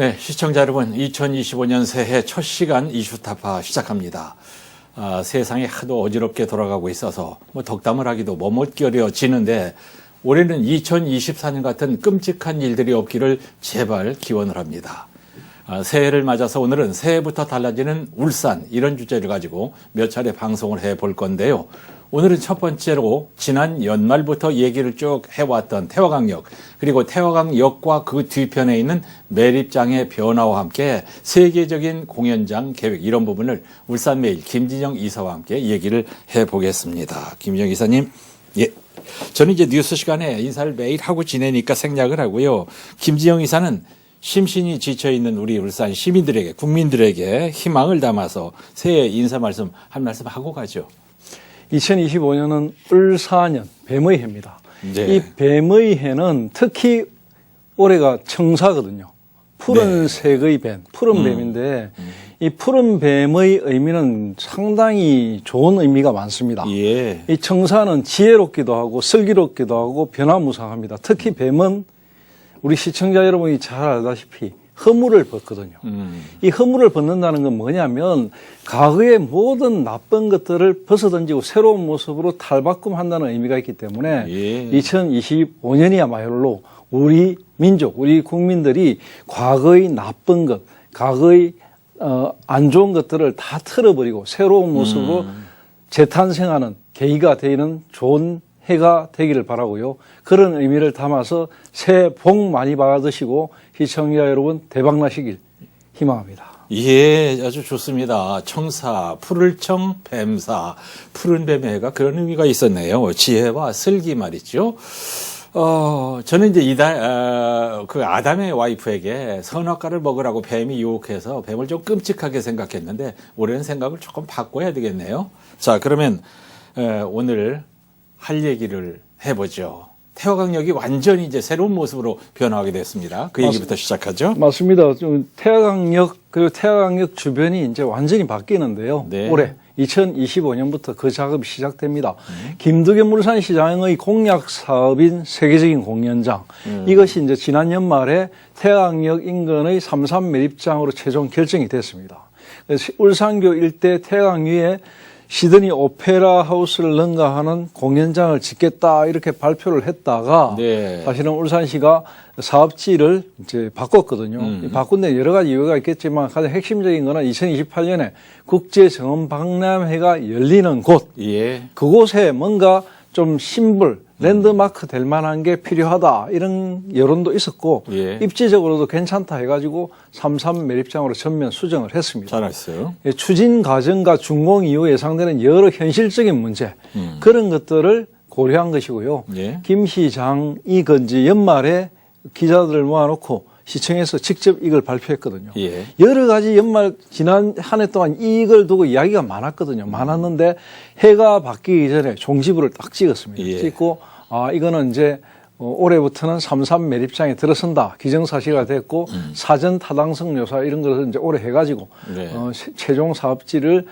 네, 시청자 여러분, 2025년 새해 첫 시간 이슈타파 시작합니다. 아, 세상이 하도 어지럽게 돌아가고 있어서 뭐 덕담을 하기도 머뭇거려지는데 올해는 2024년 같은 끔찍한 일들이 없기를 제발 기원을 합니다. 아, 새해를 맞아서 오늘은 새해부터 달라지는 울산 이런 주제를 가지고 몇 차례 방송을 해 볼 건데요. 오늘은 첫 번째로 지난 연말부터 얘기를 쭉 해왔던 태화강역 그리고 태화강역과 그 뒤편에 있는 매립장의 변화와 함께 세계적인 공연장 계획 이런 부분을 울산매일 김진영 이사와 함께 얘기를 해보겠습니다. 김진영 이사님, 예. 저는 이제 뉴스 시간에 인사를 매일 하고 지내니까 생략을 하고요. 김진영 이사는 심신이 지쳐 있는 우리 울산 시민들에게 국민들에게 희망을 담아서 새해 인사 말씀 한 말씀 하고 가죠. 2025년은 을사년 뱀의 해입니다. 네. 이 뱀의 해는 특히 올해가 청사거든요. 푸른 네. 색의 뱀, 푸른 음. 뱀인데 이 푸른 뱀의 의미는 상당히 좋은 의미가 많습니다. 예. 이 청사는 지혜롭기도 하고 슬기롭기도 하고 변화무쌍합니다. 특히 뱀은 우리 시청자 여러분이 잘 알다시피 허물을 벗거든요. 음. 이 허물을 벗는다는 건 뭐냐면 과거의 모든 나쁜 것들을 벗어던지고 새로운 모습으로 탈바꿈한다는 의미가 있기 때문에 예. 2025년이야말로 우리 민족, 우리 국민들이 과거의 나쁜 것, 과거의 어, 안 좋은 것들을 다 틀어버리고 새로운 모습으로 재탄생하는 계기가 되는 좋은 해가 되기를 바라고요. 그런 의미를 담아서 새해 복 많이 받으시고 시청자 여러분 대박 나시길 희망합니다. 예, 아주 좋습니다. 청사, 푸를 청, 뱀사, 푸른 뱀의 해가 그런 의미가 있었네요. 지혜와 슬기 말이죠. 어, 저는 이제 이달, 어, 그 아담의 와이프에게 선악과를 먹으라고 뱀이 유혹해서 뱀을 좀 끔찍하게 생각했는데 올해는 생각을 조금 바꿔야 되겠네요. 자, 그러면 에, 오늘 할 얘기를 해보죠. 태화강역이 완전히 이제 새로운 모습으로 변화하게 됐습니다. 그 얘기부터 시작하죠. 맞습니다. 좀 태화강역 그리고 태화강역 주변이 이제 완전히 바뀌는데요. 네. 올해 2025년부터 그 작업이 시작됩니다. 김두겸 물산 시장의 공약 사업인 세계적인 공연장 이것이 이제 지난 연말에 태화강역 인근의 삼산 매립장으로 최종 결정이 됐습니다. 울산교 일대 태강 위에 시드니 오페라 하우스를 능가하는 공연장을 짓겠다 이렇게 발표를 했다가 네. 사실은 울산시가 사업지를 이제 바꿨거든요. 이 바꾼 데 여러 가지 이유가 있겠지만 가장 핵심적인 거는 2028년에 국제 정원 박람회가 열리는 곳 예. 그곳에 뭔가 좀 심불 랜드마크 될 만한 게 필요하다 이런 여론도 있었고 예. 입지적으로도 괜찮다 해가지고 삼삼 매립장으로 전면 수정을 했습니다. 잘했어요. 예, 추진 과정과 준공 이후 예상되는 여러 현실적인 문제 그런 것들을 고려한 것이고요. 예. 김 시장이 건지 연말에 기자들을 모아놓고 시청에서 직접 이걸 발표했거든요. 예. 여러 가지 연말 지난 한 해 동안 이걸 두고 이야기가 많았거든요. 많았는데 해가 바뀌기 전에 종지부를 딱 찍었습니다. 예. 찍고 아 이거는 이제 어, 올해부터는 삼삼 매립장에 들어선다 기정사실화 됐고 사전 타당성 묘사 이런 것을 이제 올해 해가지고 음. 네. 어, 세- 최종 사업지를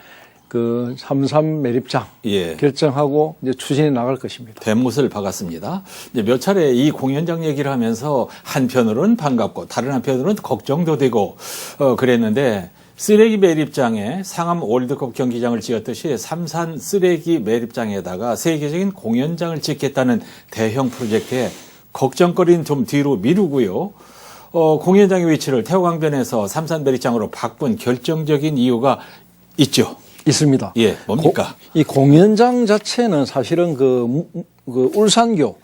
그 삼삼 매립장 예. 결정하고 이제 추진해 나갈 것입니다. 뱀못을 박았습니다. 이제 몇 차례 이 공연장 얘기를 하면서 한편으로는 반갑고 다른 한편으로는 걱정도 되고 어, 그랬는데 쓰레기 매립장에 상암 월드컵 경기장을 지었듯이 삼산 쓰레기 매립장에다가 세계적인 공연장을 짓겠다는 대형 프로젝트에 걱정거리는 좀 뒤로 미루고요. 어, 공연장의 위치를 태호강변에서 삼산 매립장으로 바꾼 결정적인 이유가 있죠. 있습니다. 예, 뭡니까? 고- 이 공연장 자체는 사실은 그, 무- 그 울산교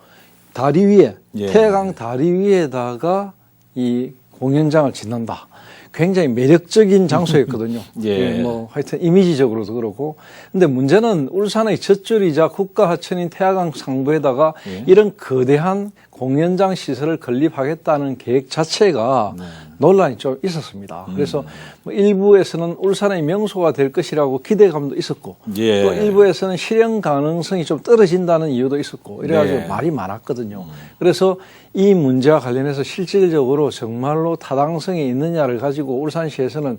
다리 위에 예. 태강 다리 위에다가 이 공연장을 짓는다. 굉장히 매력적인 장소였거든요. 예. 뭐 하여튼 이미지적으로도 그렇고. 근데 문제는 울산의 젖줄이자 국가 하천인 태화강 상부에다가 예. 이런 거대한 공연장 시설을 건립하겠다는 계획 자체가 네. 논란이 좀 있었습니다. 음. 그래서 뭐 일부에서는 울산의 명소가 될 것이라고 기대감도 있었고 예. 또 일부에서는 실현 가능성이 좀 떨어진다는 이유도 있었고 이래가지고 네. 말이 많았거든요. 그래서 이 문제와 관련해서 실질적으로 정말로 타당성이 있느냐를 가지고 울산시에서는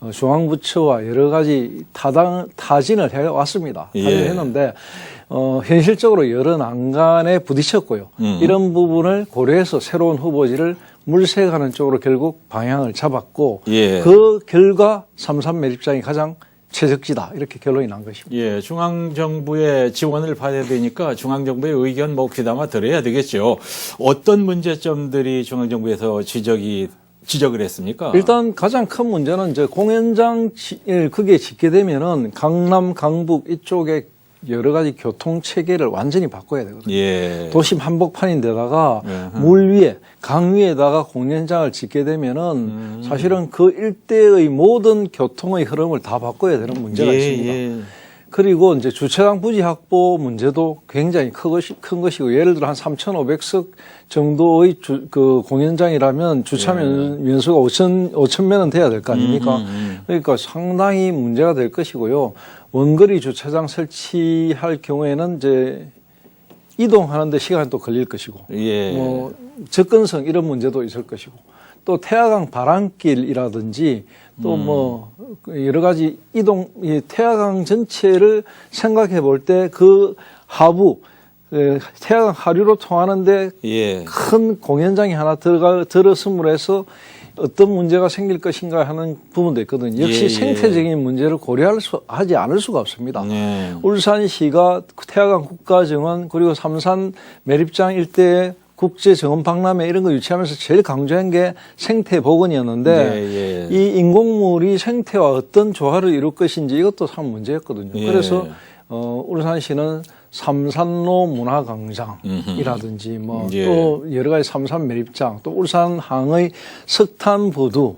어, 중앙부처와 여러 가지 타당 타진을 해왔습니다. 예. 했는데 어, 현실적으로 여러 난간에 부딪혔고요. 음. 이런 부분을 고려해서 새로운 후보지를 물색하는 쪽으로 결국 방향을 잡았고 예. 그 결과 삼산 매립장이 가장 최적지다 이렇게 결론이 난 것입니다. 예, 중앙 정부의 지원을 받아야 되니까 중앙 정부의 의견 뭐 귀담아 들어야 되겠죠. 어떤 문제점들이 중앙 정부에서 지적이 지적을 했습니까? 일단 가장 큰 문제는 이제 공연장 지- 예, 짓게 되면은 강남, 강북 이쪽에 여러 가지 교통 체계를 완전히 바꿔야 되거든요. 예. 도심 한복판인데다가 예. 물 위에 강 위에다가 공연장을 짓게 되면은 음. 사실은 그 일대의 모든 교통의 흐름을 다 바꿔야 되는 문제가 예, 있습니다. 예. 그리고 이제 주차장 부지 확보 문제도 굉장히 큰, 것이, 큰 것이고 예를 들어 한 3,500석 정도의 주, 그 공연장이라면 주차 면, 면수가 5천 5천 면은 돼야 될 거 아닙니까? 음, 음, 음. 그러니까 상당히 문제가 될 것이고요. 원거리 주차장 설치할 경우에는 이제 이동하는데 시간이 또 걸릴 것이고 예. 뭐 접근성 이런 문제도 있을 것이고 또 태화강 바람길이라든지 또뭐 여러 가지 이동 이 태화강 전체를 생각해 볼 때 그 하부 그 태화강 하류로 통하는데 예. 큰 공연장이 하나 들어가 들었음으로 해서 어떤 문제가 생길 것인가 하는 부분도 있거든요. 역시 예, 예. 생태적인 문제를 고려할 수 하지 않을 수가 없습니다. 네. 울산시가 태화강 국가정원 그리고 삼산 매립장 일대에 국제 정원 박람회 이런 거 유치하면서 제일 강조한 게 생태 복원이었는데 예, 예. 이 인공물이 생태와 어떤 조화를 이룰 것인지 이것도 참 문제였거든요. 예. 그래서 어, 울산시는 삼산로 문화광장이라든지 뭐 예. 또 여러 가지 삼산 매립장 또 울산항의 석탄 부두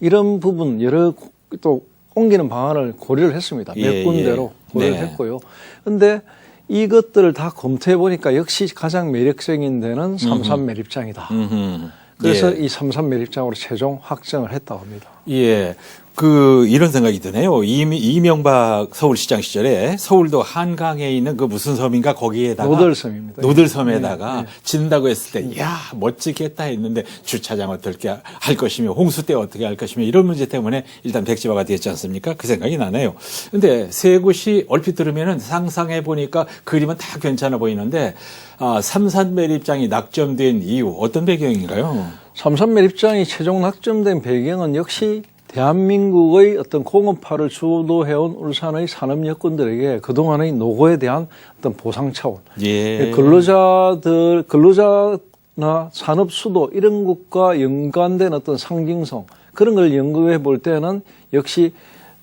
이런 부분 여러 구- 또 옮기는 방안을 고려를 했습니다. 몇 예, 군데로 예. 고려를 네. 했고요. 근데 이것들을 다 검토해 보니까 역시 가장 매력적인 데는 삼산 매립장이다. 음흠. 그래서 예. 이 삼산 매립장으로 최종 확정을 했다고 합니다. 예. 그, 이런 생각이 드네요. 이미, 이명박 서울시장 시절에 서울도 한강에 있는 그 무슨 섬인가 거기에다가. 노들섬입니다. 노들섬에다가 네, 짓는다고 했을 때, 야 멋지겠다 했는데 주차장 어떻게 할 것이며 홍수 때 어떻게 할 것이며 이런 문제 때문에 일단 백지화가 됐지 않습니까? 그 생각이 나네요. 근데 세 곳이 얼핏 들으면은 상상해 보니까 그림은 다 괜찮아 보이는데, 아, 삼산 매립장이 낙점된 이유 어떤 배경인가요? 삼산 매립장이 최종 낙점된 배경은 역시 대한민국의 어떤 공업화를 주도해온 울산의 산업 여건들에게 그동안의 노고에 대한 어떤 보상 차원, 예. 근로자들, 근로자나 산업 수도 이런 것과 연관된 어떤 상징성 그런 걸 연구해 볼 때는 역시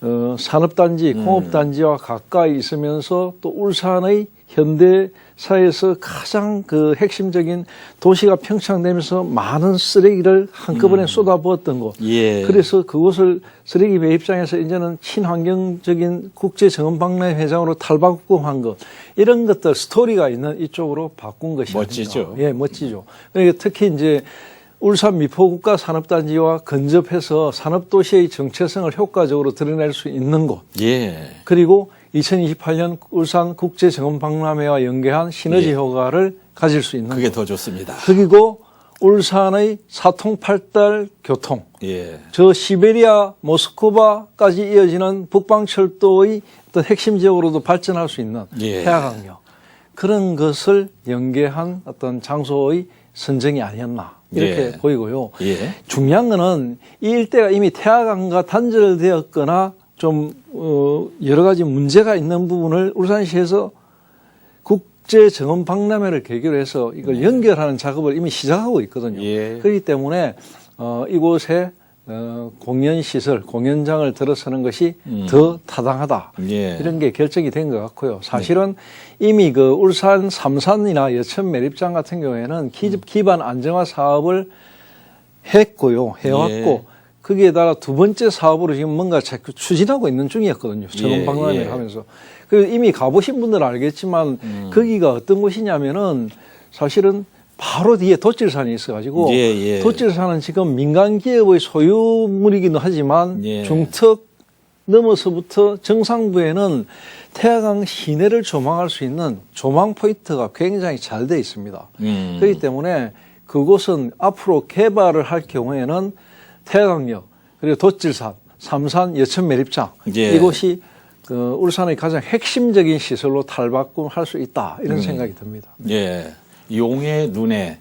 어, 산업단지, 공업단지와 가까이 있으면서 또 울산의 현대사에서 가장 그 핵심적인 도시가 평창되면서 많은 쓰레기를 한꺼번에 쏟아부었던 곳. 예. 그래서 그것을 쓰레기 매입장에서 이제는 친환경적인 국제 정원박람회 회장으로 탈바꿈한 것 이런 것들 스토리가 있는 이쪽으로 바꾼 것이 멋지죠. 예, 멋지죠. 그러니까 특히 이제 울산 미포국가 산업단지와 근접해서 산업도시의 정체성을 효과적으로 드러낼 수 있는 곳 예. 그리고 2028년 울산 국제 정원 박람회와 연계한 시너지 예. 효과를 가질 수 있는 그게 곳. 더 좋습니다. 그리고 울산의 사통팔달 교통 예. 저 시베리아 모스크바까지 이어지는 북방철도의 어떤 핵심 지역으로도 발전할 수 있는 예. 태화강역 그런 것을 연계한 어떤 장소의 선정이 아니었나 이렇게 예. 보이고요. 예. 중요한 중요한 거는 이 일대가 이미 태화강과 단절되었거나 좀 어, 여러 가지 문제가 있는 부분을 울산시에서 국제 정원 박람회를 계기로 해서 이걸 연결하는 작업을 이미 시작하고 있거든요. 네. 예. 그렇기 때문에 어, 이곳에 어, 공연 시설, 공연장을 들어서는 것이 더 타당하다. 음. 예. 이런 게 결정이 된 것 같고요. 사실은 이미 그 울산 삼산이나 여천 매립장 같은 경우에는 기, 기반 안정화 사업을 했고요. 해왔고 예. 거기에다가 두 번째 사업으로 지금 뭔가 자꾸 추진하고 있는 중이었거든요. 예, 정원 박람회를 예. 하면서. 그 이미 가보신 분들은 알겠지만 음. 거기가 어떤 곳이냐면은 사실은 바로 뒤에 돛질산이 있어가지고 예, 예. 돛질산은 지금 민간 기업의 소유물이기도 하지만 예. 중턱 넘어서부터 정상부에는 태화강 시내를 조망할 수 있는 조망 포인트가 굉장히 잘 돼 있습니다. 음. 그렇기 때문에 그곳은 앞으로 개발을 할 경우에는 태화강역 그리고 돛질산, 삼산, 여천 매립장 예. 이곳이 그 울산의 가장 핵심적인 시설로 탈바꿈할 수 있다 이런 음. 생각이 듭니다. 예. 용의 눈에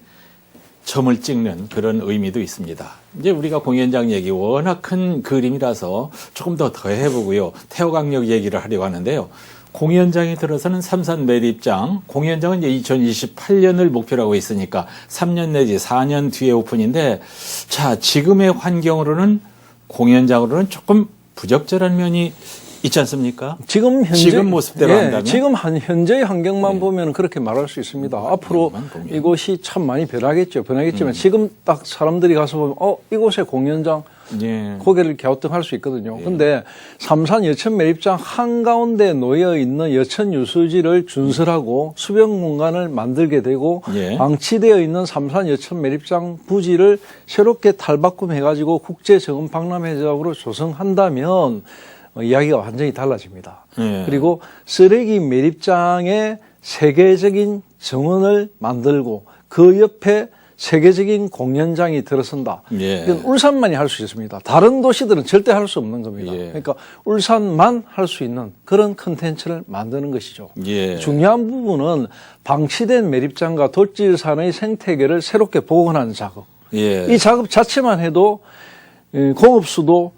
점을 찍는 그런 의미도 있습니다. 이제 우리가 공연장 얘기 워낙 큰 그림이라서 조금 더 더 해보고요. 태호강력 얘기를 하려고 하는데요. 공연장에 들어서는 삼산 매립장, 공연장은 이제 2028년을 목표로 하고 있으니까 3년 내지 4년 뒤에 오픈인데, 자, 지금의 환경으로는 공연장으로는 조금 부적절한 면이 있지 않습니까? 지금 현재 지금 모습대로 예, 한다면? 지금 한 현재의 환경만 보면 그렇게 말할 수 있습니다. 앞으로 환경만 보면. 이곳이 참 많이 변하겠죠. 음. 변하겠지만 지금 딱 사람들이 가서 보면 어 이곳에 공연장 예. 고개를 갸우뚱할 수 있거든요. 근데 삼산 여천 매립장 한가운데 놓여 있는 여천 유수지를 준설하고 수변 공간을 만들게 되고 예. 방치되어 있는 삼산 여천 매립장 부지를 새롭게 탈바꿈해 가지고 국제 정원 박람 회장으로 조성한다면 어, 이야기가 완전히 달라집니다. 예. 그리고 쓰레기 매립장에 세계적인 정원을 만들고 그 옆에 세계적인 공연장이 들어선다. 예. 이건 울산만이 할 수 있습니다. 다른 도시들은 절대 할 수 없는 겁니다. 예. 그러니까 울산만 할 수 있는 그런 컨텐츠를 만드는 것이죠. 예. 중요한 부분은 방치된 매립장과 돌질산의 생태계를 새롭게 복원하는 작업. 예. 이 작업 자체만 해도 이 공업수도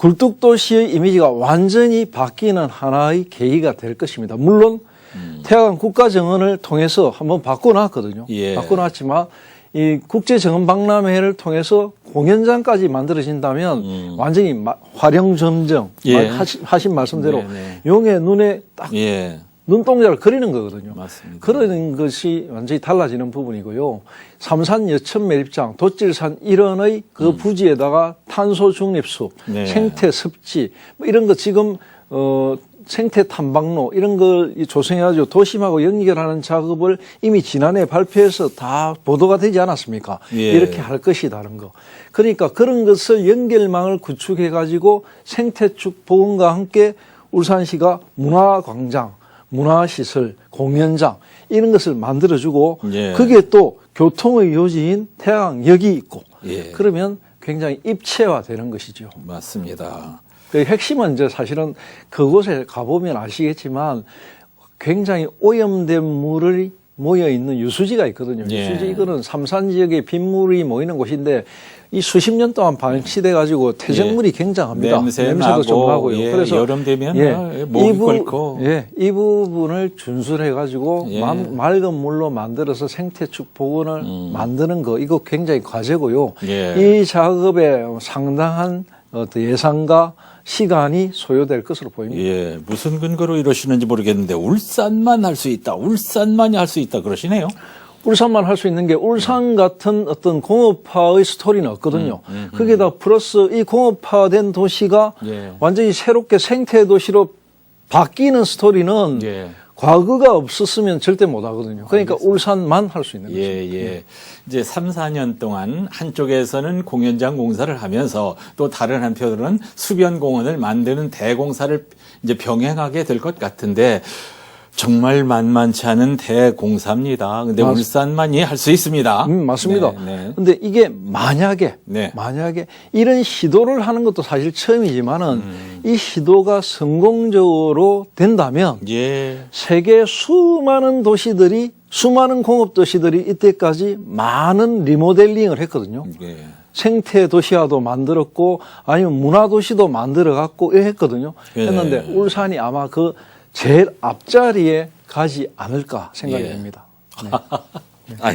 굴뚝도시의 이미지가 완전히 바뀌는 하나의 계기가 될 것입니다. 물론 태화강 국가정원을 통해서 한번 바꿔놨거든요. 예. 바꿔놨지만 이 국제정원박람회를 통해서 공연장까지 만들어진다면 완전히 마- 음. 예. 말- 하신, 하신 말씀대로 네 네. 용의 눈에 딱 예. 눈동자를 그리는 거거든요. 맞습니다. 그런 것이 완전히 달라지는 부분이고요. 삼산 여천 매립장, 도질산 일원의 그 부지에다가 탄소 중립수, 음. 네. 생태 습지 뭐 이런 거 지금 어 생태 탐방로 이런 걸이 조성해가지고 도심하고 연결하는 작업을 이미 지난해 발표해서 다 보도가 되지 않았습니까? 예. 이렇게 할 것이다는 거. 그러니까 그런 것을 연결망을 구축해가지고 생태축 보건과 함께 울산시가 문화광장, 문화시설, 공연장 이런 것을 만들어주고 예. 그게 또 교통의 요지인 태양역이 있고 예. 그러면 굉장히 입체화되는 것이죠. 맞습니다. 그 핵심은 이제 사실은 그곳에 가보면 아시겠지만 굉장히 오염된 물이 모여 있는 유수지가 있거든요. 예. 유수지 이거는 삼산 지역에 빗물이 모이는 곳인데 이 수십 년 동안 방치돼 가지고 퇴적물이 굉장합니다. 예. 냄새 냄새도 좀 나고요. 예, 그래서 여름 되면 예, 아, 목이 끓고. 예, 이 부분을 준수해 가지고 예. 맑은 물로 만들어서 생태축 복원을 만드는 거 이거 굉장히 과제고요. 음. 예. 이 작업에 상당한 어떤 예산과 시간이 소요될 것으로 보입니다. 예, 무슨 근거로 이러시는지 모르겠는데 울산만 할 수 있다, 울산만이 할 수 있다 그러시네요. 울산만 할 수 있는 게 울산 같은 어떤 공업화의 스토리는 없거든요. 거기다 플러스 이 공업화된 도시가 예. 완전히 새롭게 생태 도시로 바뀌는 스토리는 예. 과거가 없었으면 절대 못 하거든요. 그러니까 울산만 할 수 있는 거죠. 예, 예. 이제 3, 4년 동안 한쪽에서는 공연장 공사를 하면서 또 다른 한편으로는 수변 공원을 만드는 대공사를 이제 병행하게 될 것 같은데 정말 만만치 않은 대공사입니다. 근데 맞- 울산만이 할 수 있습니다. 음, 맞습니다. 네, 네. 근데 이게 만약에 네. 만약에 이런 시도를 하는 것도 사실 처음이지만은 음. 이 시도가 성공적으로 된다면 예. 세계 수많은 도시들이 수많은 공업 도시들이 이때까지 많은 리모델링을 했거든요. 예. 생태 도시화도 만들었고 아니면 문화 도시도 만들어 갖고 했거든요. 예. 했는데 울산이 아마 그 제일 앞자리에 가지 않을까 생각이 예. 됩니다. 아유,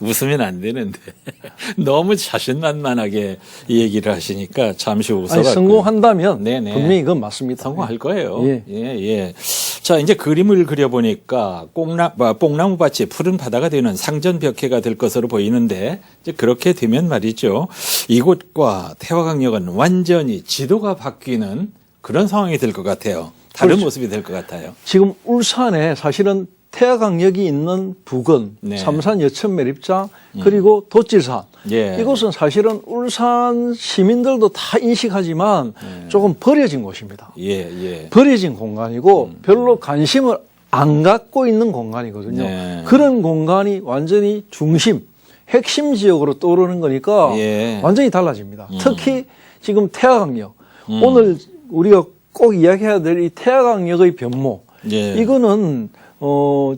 웃으면 안 되는데. 너무 자신만만하게 이 얘기를 하시니까 잠시 웃어가지고. 성공한다면 네네. 분명히 그건 맞습니다. 성공할 거예요. 예. 예, 예. 자, 이제 그림을 그려보니까 꽁나, 아, 뽕나무 밭이 푸른 바다가 되는 상전 벽해가 될 것으로 보이는데, 이제 그렇게 되면 말이죠. 이곳과 태화강역은 완전히 지도가 바뀌는 그런 상황이 될 것 같아요. 다른 그렇죠. 모습이 될 것 같아요. 지금 울산에 사실은 태화강역이 있는 부근, 네. 삼산 여천 매립장, 그리고 도질산. 예. 이곳은 사실은 울산 시민들도 다 인식하지만 네. 조금 버려진 곳입니다. 예, 예. 버려진 공간이고 별로 관심을 안 갖고 있는 공간이거든요. 네. 그런 공간이 완전히 중심, 핵심 지역으로 떠오르는 거니까 예. 완전히 달라집니다. 음. 특히 지금 태화강역 오늘 우리가 꼭 이야기해야 될 이 태화강역의 변모 예. 이거는 어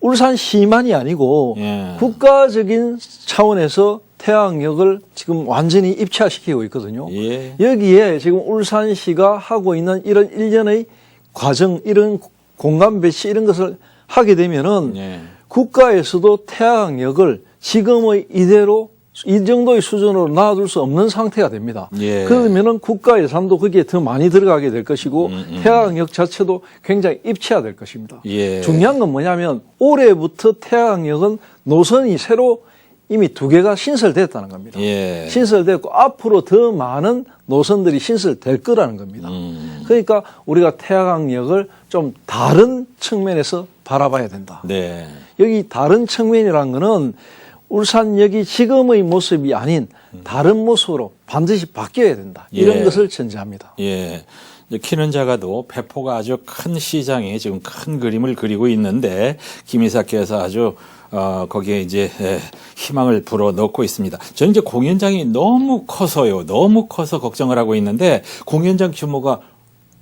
울산 시만이 아니고 예. 국가적인 차원에서 태양역을 지금 완전히 입체화시키고 있거든요. 예. 여기에 지금 울산시가 하고 있는 이런 일련의 과정, 이런 공간 배치 이런 것을 하게 되면은 예. 국가에서도 태양역을 지금의 이대로 이 정도의 수준으로 놔둘 수 없는 상태가 됩니다. 예. 그러면은 국가 예산도 거기에 더 많이 들어가게 될 것이고 음, 태양역 자체도 굉장히 입체화될 것입니다. 예. 중요한 건 뭐냐면 올해부터 태양역은 노선이 새로 이미 두 개가 신설됐다는 겁니다. 예. 신설됐고 앞으로 더 많은 노선들이 신설될 거라는 겁니다. 음. 그러니까 우리가 태양역을 좀 다른 측면에서 바라봐야 된다. 네. 여기 다른 측면이라는 거는 울산역이 지금의 모습이 아닌 다른 모습으로 반드시 바뀌어야 된다. 이런 예. 것을 전제합니다. 예. 키는 작아도 배포가 아주 큰 시장에 지금 큰 그림을 그리고 있는데 김이사께서 아주 어 거기에 이제 예, 희망을 불어 넣고 있습니다. 저는 이제 공연장이 너무 커서요. 너무 커서 걱정을 하고 있는데 공연장 규모가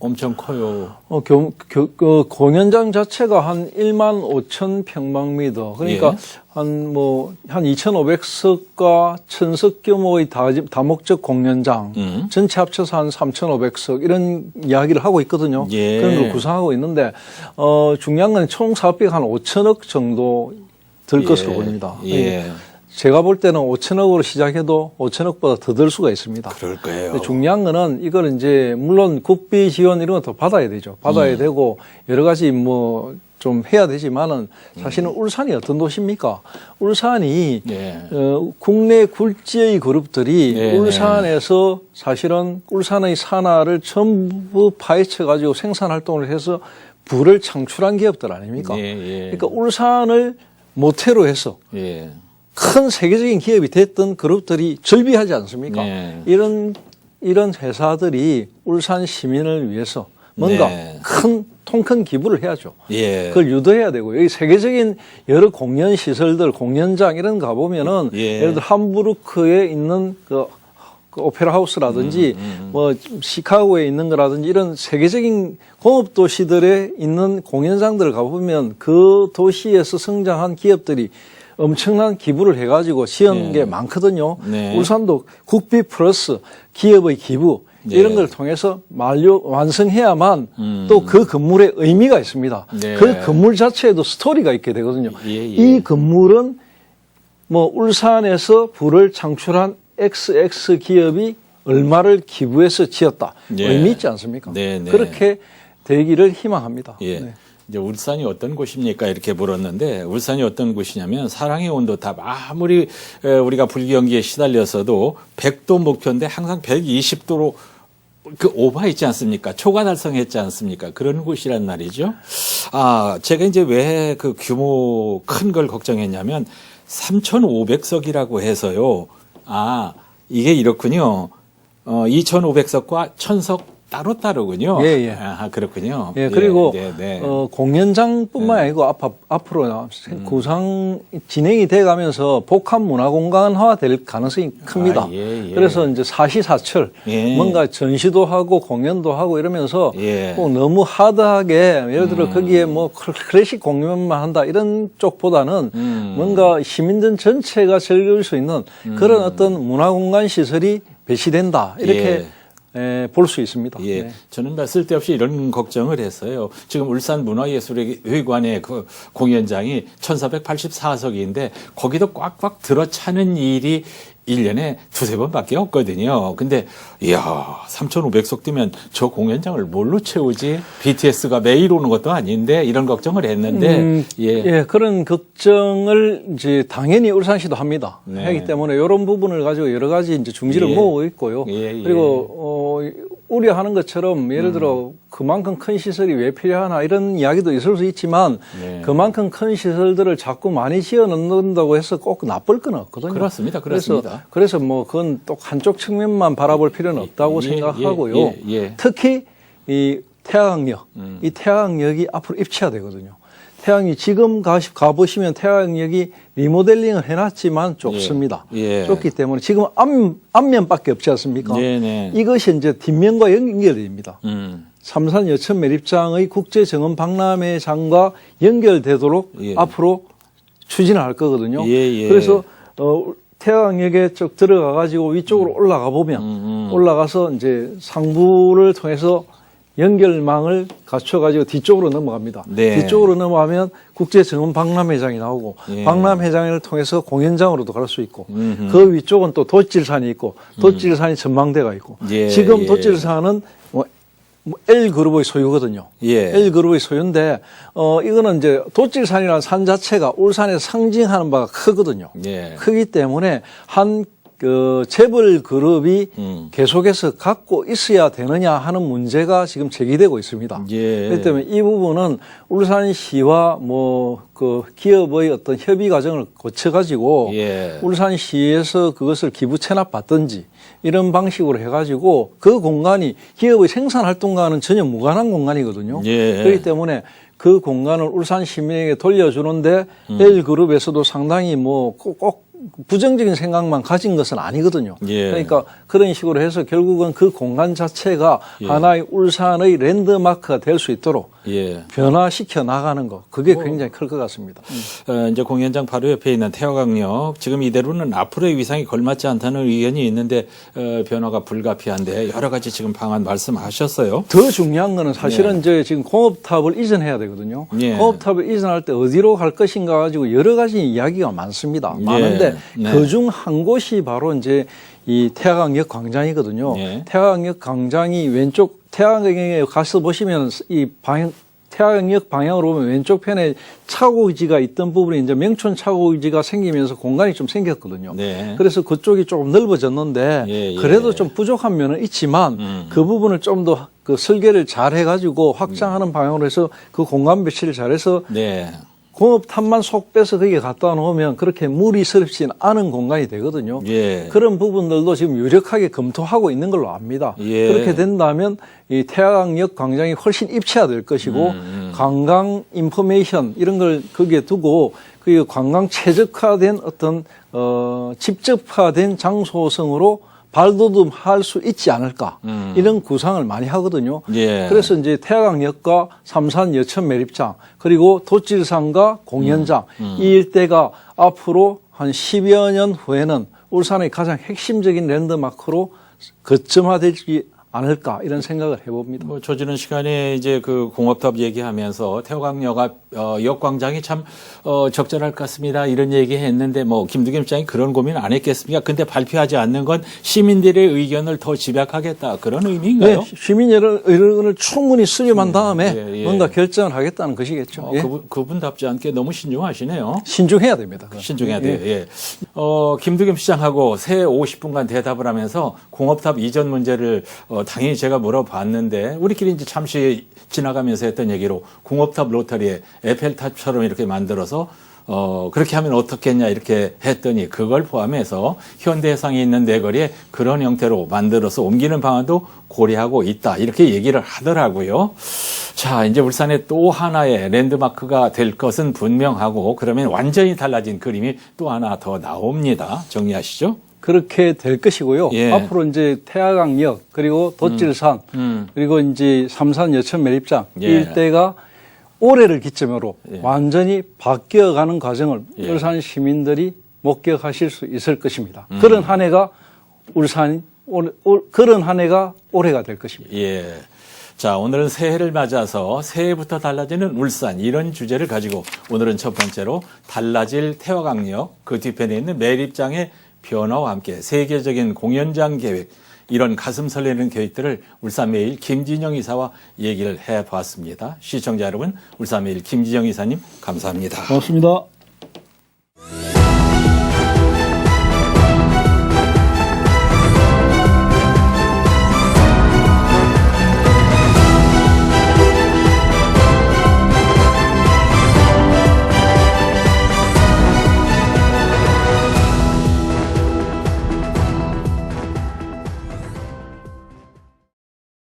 엄청 커요. 어, 교, 교, 그 공연장 자체가 한 1만 5천 평방미터. 그러니까 예. 한 뭐, 한 2,500석과 1,000석 규모의 다, 다목적 공연장. 음. 전체 합쳐서 한 3,500석 이런 이야기를 하고 있거든요. 예. 그런 걸 구상하고 있는데, 어, 중요한 건 총 사업비가 한 5천억 정도 들 것으로 보입니다. 예. 제가 볼 때는 5천억으로 시작해도 5천억보다 더 들 수가 있습니다. 그럴 거예요. 중요한 거는 이걸 이제 물론 국비 지원 이런 것도 받아야 되죠. 받아야 되고 여러 가지 뭐 좀 해야 되지만은 사실은 울산이 어떤 도시입니까? 울산이 예. 어, 국내 굴지의 그룹들이 예. 울산에서 사실은 울산의 산하를 전부 파헤쳐 가지고 생산 활동을 해서 부를 창출한 기업들 아닙니까? 예, 예. 그러니까 울산을 모태로 해서 예. 큰 세계적인 기업이 됐던 그룹들이 절비하지 않습니까? 네. 이런 이런 회사들이 울산 시민을 위해서 뭔가 네. 큰 통큰 기부를 해야죠. 예. 그걸 유도해야 되고 여기 세계적인 여러 공연 시설들, 공연장 이런 거 가보면은 예. 예를 들어 함부르크에 있는 그, 그 오페라 하우스라든지 음, 뭐 시카고에 있는 거라든지 이런 세계적인 공업 도시들에 있는 공연장들을 가 보면 그 도시에서 성장한 기업들이 엄청난 기부를 해가지고 지은 네. 게 많거든요. 네. 울산도 국비 플러스 기업의 기부 네. 이런 걸 통해서 만료 완성해야만 음. 또그 건물에 의미가 있습니다. 네. 그 건물 자체에도 스토리가 있게 되거든요. 예, 예. 이 건물은 뭐 울산에서 부를 창출한 XX 기업이 얼마를 기부해서 지었다. 네. 의미 있지 않습니까? 네, 네. 그렇게 되기를 희망합니다. 예. 네. 이제 울산이 어떤 곳입니까? 이렇게 물었는데 울산이 어떤 곳이냐면 사랑의 온도탑 아무리 에, 우리가 불경기에 시달렸어도 100도 목표인데 항상 120도로 그 오바 있지 않습니까? 초과 달성했지 않습니까? 그런 곳이란 말이죠. 아, 제가 이제 왜 그 규모 큰 걸 걱정했냐면 3,500석이라고 해서요. 아, 이게 이렇군요. 어, 2,500석과 1,000석 따로 따로군요. 예, 예. 아, 그렇군요. 예, 그리고 네, 네. 어, 공연장뿐만 아니고 앞, 앞으로 구상 진행이 돼 가면서 복합 문화 공간화 될 가능성이 큽니다. 아, 예, 예. 그래서 이제 사시사철 예. 뭔가 전시도 하고 공연도 하고 이러면서 예. 음. 꼭 너무 하드하게 예를 들어 거기에 뭐 클- 클래식 공연만 한다 이런 쪽보다는 음. 뭔가 시민들 전체가 즐길 수 있는 그런 어떤 문화 공간 시설이 배치된다 이렇게 예, 볼 수 있습니다. 예, 네. 저는 뭐 쓸데없이 이런 걱정을 했어요. 지금 울산 문화예술회관의 그 공연장이 1484석인데 거기도 꽉꽉 들어차는 일이 1년에 두세 번밖에 없거든요. 근데 이야, 3,500석 뛰면 저 공연장을 뭘로 채우지? BTS가 매일 오는 것도 아닌데 이런 걱정을 했는데 음, 예. 예, 그런 걱정을 이제 당연히 울산시도 합니다. 네. 하기 때문에 이런 부분을 가지고 여러 가지 이제 중지를 예. 모으고 있고요. 예, 예. 그리고 어, 우려하는 것처럼 예를 들어 그만큼 큰 시설이 왜 필요하나 이런 이야기도 있을 수 있지만 네. 그만큼 큰 시설들을 자꾸 많이 지어 넣는다고 해서 꼭 나쁠 건 없거든요. 그렇습니다. 그래서, 그렇습니다. 그래서 뭐 그건 또 한쪽 측면만 바라볼 필요는 없다고 예, 생각하고요. 예, 예, 예. 특히 이 태양역, 음. 이 태양역이 앞으로 입체화 되거든요. 태양이 지금 가, 가보시면 태양역이 리모델링을 해놨지만 좁습니다. 예. 좁기 때문에 지금 앞, 앞면밖에 없지 않습니까? 네, 네. 이것이 이제 뒷면과 연결됩니다. 음. 삼산 여천 매립장의 국제 정원 박람회장과 연결되도록 예. 앞으로 추진을 할 거거든요. 예, 예. 그래서 어, 태양역에 쭉 들어가 가지고 위쪽으로 올라가 보면 음, 올라가서 이제 상부를 통해서 연결망을 갖춰 가지고 뒤쪽으로 넘어갑니다. 네. 뒤쪽으로 넘어가면 국제 정원 박람회장이 나오고 예. 박람회장을 통해서 공연장으로도 갈 수 있고 음흠. 그 위쪽은 또 돛질산이 있고 돛질산이 전망대가 있고 예, 지금 예. 돛질산은 뭐뭐 L 그룹의 소유거든요. 예. L 그룹의 소유인데 어 이거는 이제 돛질산이라는 산 자체가 울산에 상징하는 바가 크거든요. 예. 크기 때문에 한 그 재벌 그룹이 음. 계속해서 갖고 있어야 되느냐 하는 문제가 지금 제기되고 있습니다. 예. 그렇기 때문에 이 부분은 울산시와 뭐 그 기업의 어떤 협의 과정을 거쳐 가지고 예. 울산시에서 그것을 기부 체납 받든지 이런 방식으로 해가지고 그 공간이 기업의 생산 활동과는 전혀 무관한 공간이거든요. 예. 그렇기 때문에 그 공간을 울산 시민에게 돌려주는데 음. L그룹에서도 상당히 뭐꼭 부정적인 생각만 가진 것은 아니거든요. 예. 그러니까 그런 식으로 해서 결국은 그 공간 자체가 예. 하나의 울산의 랜드마크가 될 수 있도록 예. 변화시켜 나가는 거 그게 굉장히 클 것 같습니다. 어, 이제 공연장 바로 옆에 있는 태화강역 지금 이대로는 앞으로의 위상이 걸맞지 않다는 의견이 있는데 어, 변화가 불가피한데 여러 가지 지금 방안 말씀하셨어요. 더 중요한 거는 사실은 이제 지금 공업탑을 이전해야 되거든요. 예. 공업탑을 이전할 때 어디로 갈 것인가 가지고 여러 가지 이야기가 많습니다. 예. 많은데 네. 그중 한 곳이 바로 이제 이 태화강역 광장이거든요. 예. 태화강역 광장이 왼쪽 태화강역에 가서 보시면 이 방향 태화강역 방향으로 보면 왼쪽 편에 차고지가 있던 부분에 이제 명촌 차고지가 생기면서 공간이 좀 생겼거든요. 네. 그래서 그쪽이 조금 넓어졌는데 예, 예. 그래도 좀 부족한 면은 있지만 음. 그 부분을 좀 더 그 설계를 잘 해가지고 확장하는 방향으로 해서 그 공간 배치를 잘해서 네. 공업탑만 속 빼서 거기에 갖다 놓으면 그렇게 무리스럽지는 않은 공간이 되거든요. 예. 그런 부분들도 지금 유력하게 검토하고 있는 걸로 압니다. 예. 그렇게 된다면 이 태화강역 광장이 훨씬 입체화될 것이고 음, 관광 인포메이션 이런 걸 거기에 두고 그 관광 최적화된 어떤 어 직접화된 장소성으로 발돋움 할 수 있지 않을까 음. 이런 구상을 많이 하거든요. 예. 그래서 이제 태화강역과 삼산 여천 매립장 그리고 도질산과 공연장 음. 이 일대가 앞으로 한 10여 년 후에는 울산의 가장 핵심적인 랜드마크로 거점화되지 않을까 이런 생각을 해봅니다. 뭐 조지는 시간에 이제 그 공업탑 얘기하면서 태화강역 앞 어, 역광장이 참 어, 적절할 것 같습니다. 이런 얘기했는데 뭐 김두겸 시장이 그런 고민 안 했겠습니까? 근데 발표하지 않는 건 시민들의 의견을 더 집약하겠다 그런 의미인가요? 네, 시민 여론- 의견을 충분히 수렴한 다음에 예, 예. 뭔가 결정을 하겠다는 것이겠죠. 어, 예. 그분, 그분답지 않게 너무 신중하시네요. 신중해야 됩니다. 그건. 신중해야 돼요. 예. 어, 김두겸 시장하고 새 50분간 대답을 하면서 공업탑 이전 문제를 어, 당연히 제가 물어봤는데 우리끼리 이제 잠시 지나가면서 했던 얘기로 공업탑 로터리에 에펠탑처럼 이렇게 만들어서 어, 그렇게 하면 어떻겠냐 이렇게 했더니 그걸 포함해서 현대해상에 있는 내거리에 그런 형태로 만들어서 옮기는 방안도 고려하고 있다. 이렇게 얘기를 하더라고요. 자, 이제 울산의 또 하나의 랜드마크가 될 것은 분명하고 그러면 완전히 달라진 그림이 또 하나 더 나옵니다. 정리하시죠? 그렇게 될 것이고요. 예. 앞으로 이제 태화강역 그리고 돛질산 음. 그리고 이제 삼산 여천 매립장 이 예. 일대가 올해를 기점으로 예. 완전히 바뀌어가는 과정을 예. 울산 시민들이 목격하실 수 있을 것입니다. 음. 그런 한 해가 울산 올, 올- 그런 한 해가 올해가 될 것입니다. 예. 자, 오늘은 새해를 맞아서 새해부터 달라지는 울산 이런 주제를 가지고 오늘은 첫 번째로 달라질 태화강역 그 뒤편에 있는 매립장의 변화와 함께 세계적인 공연장 계획 이런 가슴 설레는 계획들을 울산매일 김진영 이사와 얘기를 해봤습니다. 시청자 여러분, 울산매일 김진영 이사님 감사합니다. 고맙습니다.